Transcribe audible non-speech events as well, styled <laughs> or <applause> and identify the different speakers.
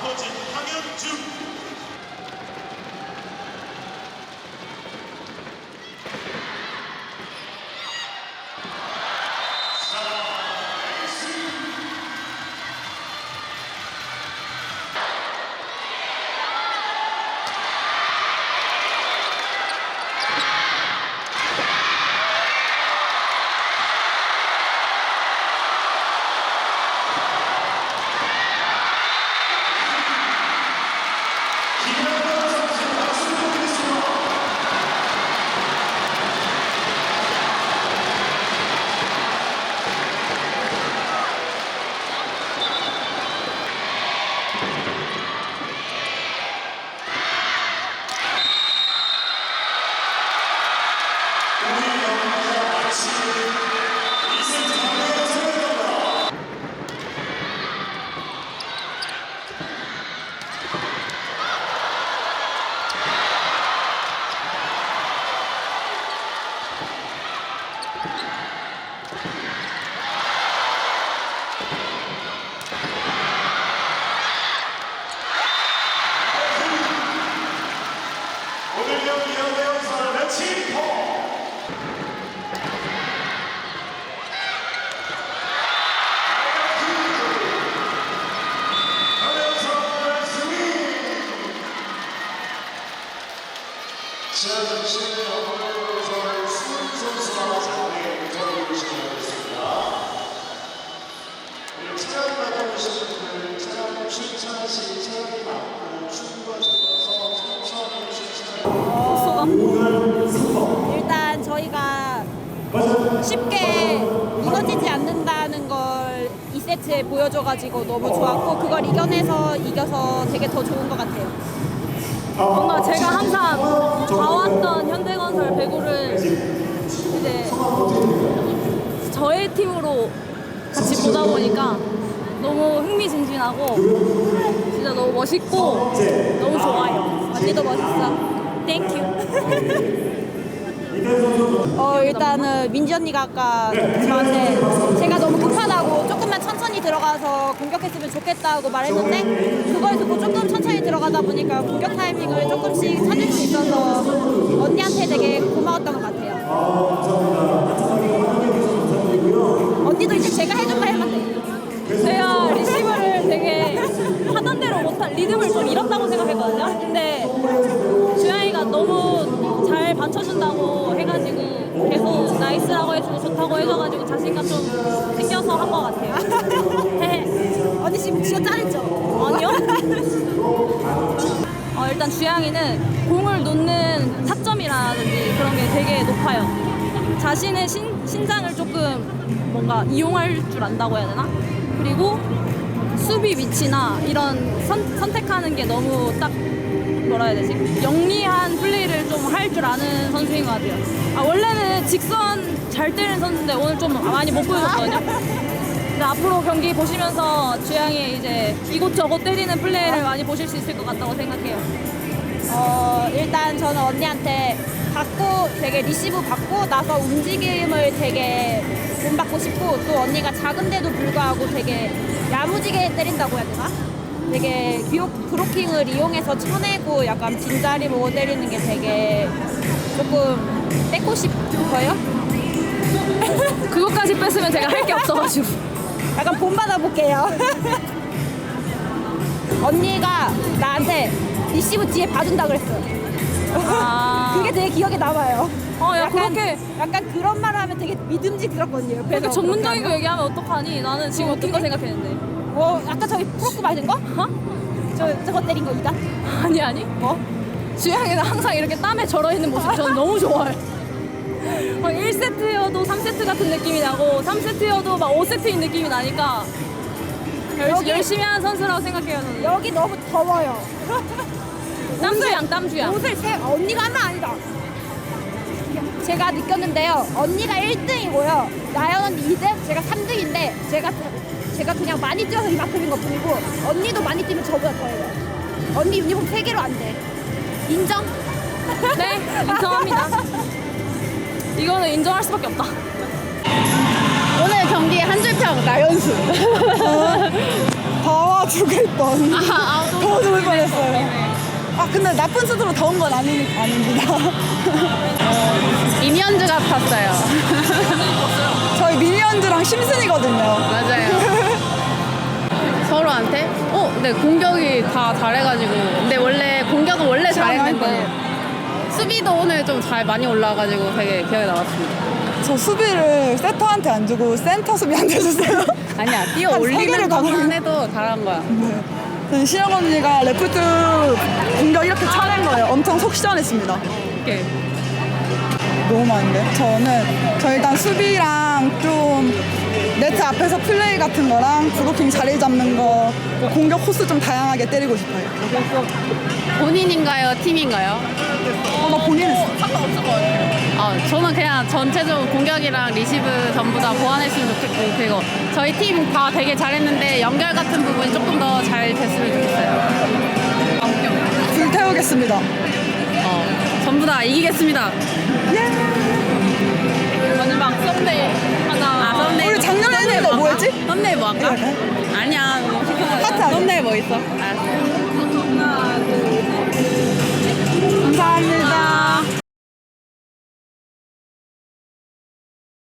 Speaker 1: 아버지 황현중. 경기가 마치 2세트 경기가 생각납니다. 오늘 경기 연대원사는 치포 연대원사는 승리
Speaker 2: 일단 저희가 쉽게 무너지지 않는다는 걸 2세트에 보여줘가지고 너무 좋았고 그걸 이겨내서 이겨서 되게 더 좋은 것 같아요.
Speaker 3: 뭔가 제가 항상 봐왔던 현대건설 배구를 이제 저의 팀으로 같이 보다 보니까 너무 흥미진진하고 진짜 너무 멋있고 너무 좋아요. 언니도 멋있어. 땡큐.
Speaker 2: 어 일단은 민지 언니가 아까 저한테 제가 너무 급하다고 들어가서 공격했으면 좋겠다고 말했는데 그걸 듣고 조금 천천히 들어가다 보니까 공격 타이밍을 조금씩 찾을 수 있어서 언니한테 되게 고마웠던 것 같아요. 언니도 이제 제가 해준 말 하면 돼.
Speaker 3: 제가 리시브를 되게 하던 대로 못한 리듬을 좀 잃었다고 생각했거든요. 근데 주영이가 너무 잘 받쳐준다고 해가지고 계속 나이스라고 해주고 좋다고 해줘가지고 자신감 좀 생겨서 한 것 같아요.
Speaker 2: 진짜 잘했죠?
Speaker 3: 아니요? <laughs> 어, 일단 주양이는 공을 놓는 타점이라든지 그런 게 되게 높아요. 자신의 신, 신장을 조금 뭔가 이용할 줄 안다고 해야 되나? 그리고 수비 위치나 이런 선, 선택하는 게 너무 딱 뭐라 해야 되지? 영리한 플레이를 좀 할 줄 아는 선수인 것 같아요. 아, 원래는 직선 잘 때리는 선수인데 오늘 좀 많이 못 보여줬거든요. 근데 앞으로 경기 보시면서 주양이 이제 이곳저곳 때리는 플레이를 많이 보실 수 있을 것 같다고 생각해요.
Speaker 2: 어, 일단 저는 언니한테 받고 되게 리시브 받고 나서 움직임을 되게 본받고 싶고 또 언니가 작은데도 불구하고 되게 야무지게 때린다고 해야 되나? 되게 비오, 브로킹을 이용해서 쳐내고 약간 빈자리 보고 때리는 게 되게 조금 뺏고 싶어요.
Speaker 3: 그것까지 뺐으면 제가 할 게 없어가지고.
Speaker 2: 약간 본받아 볼게요. <laughs> 언니가 나한테 리시브 뒤에 봐준다 그랬어요.
Speaker 3: 아. <laughs>
Speaker 2: 그게 되게 기억에 남아요.
Speaker 3: 어, 야,
Speaker 2: 약간,
Speaker 3: 그렇게-
Speaker 2: 약간 그런 말을 하면 되게 믿음직 들었거든요. 옆에서
Speaker 3: 그렇게 전문적인 거
Speaker 2: 그렇게
Speaker 3: 얘기하면 어떡하니? 나는 지금 어떤 거 생각했는데.
Speaker 2: 어, 아까 저기 프로크 맞은 거?
Speaker 3: 어?
Speaker 2: 저 저거 때린 거 이다.
Speaker 3: 아니, 아니. 뭐? 주양이는 항상 이렇게 땀에 절어 있는 모습 저는 너무 좋아요. 막 1세트여도 3세트 같은 느낌이 나고 3세트여도 막 5세트인 느낌이 나니까 열심히,
Speaker 2: 여기-
Speaker 3: 열심히 하는 선수라고 생각해요 저는
Speaker 2: 여기 너무 더워요. <laughs>
Speaker 3: 땀주양 땀주양
Speaker 2: 옷을 세 언니가 하면 아니다. 제가 느꼈는데요. 언니가 1등이고요. 나연 언니 2등, 제가 3등인데 제가 제가 그냥 많이 뛰어서 이만큼인 것 뿐이고 언니도 많이 뛰면 저보다 더해요. 언니 유니폼 3개로 안 돼. 인정?
Speaker 3: 네 인정합니다 <laughs> 이거는 인정할 수밖에 없다
Speaker 2: 오늘 경기의 한 줄평 나연수. 더워 죽을 뻔.
Speaker 3: 아, 아, 또
Speaker 4: 그랬어요. 아 근데 나쁜 수드로 더운 건 아니, 아닙니다.
Speaker 5: 임현주 같았어요. <laughs>
Speaker 4: 저희 미니언즈랑 심슨이거든요.
Speaker 5: 맞아요. 서로한테? 어, 근데 공격이 다 잘해가지고. 근데 원래 공격은 원래 잘했는데 수비도 오늘 좀 잘 많이 올라와가지고 되게 기억에 남았습니다.
Speaker 4: 저 수비를 세터한테 안 주고 센터 수비한테 줬어요. <laughs>
Speaker 5: 아니야, 뛰어
Speaker 4: 한세 개를
Speaker 5: 올리는 것만
Speaker 4: 가거든요.
Speaker 5: 해도 잘한 거야.
Speaker 4: 저는 신영 언니가 레프트 공격 이렇게 차낸 거예요. 엄청 속 시원했습니다.
Speaker 5: 이렇게
Speaker 4: 너무 많은데? 저는 저 일단 수비랑 좀 네트 앞에서 플레이 같은 거랑 브로킹 자리 잡는 거 공격 코스 좀 다양하게 때리고 싶어요.
Speaker 5: 본인인가요? 팀인가요?
Speaker 4: 어, 나 본인 했어.
Speaker 5: 아, 저는 그냥 전체적으로 공격이랑 리시브 전부 다 보완했으면 좋겠고 그리고 저희 팀 다 되게 잘했는데 연결 같은 부분이 조금 더 잘 됐으면 좋겠어요.
Speaker 4: 불태우겠습니다.
Speaker 5: 어, 전부 다 이기겠습니다.
Speaker 3: 마지막 썸네일
Speaker 5: 할까?
Speaker 4: 할까요?
Speaker 5: 아니야. 뭐
Speaker 4: 하트 안 해?
Speaker 5: 썸네일 뭐 있어? 알았어.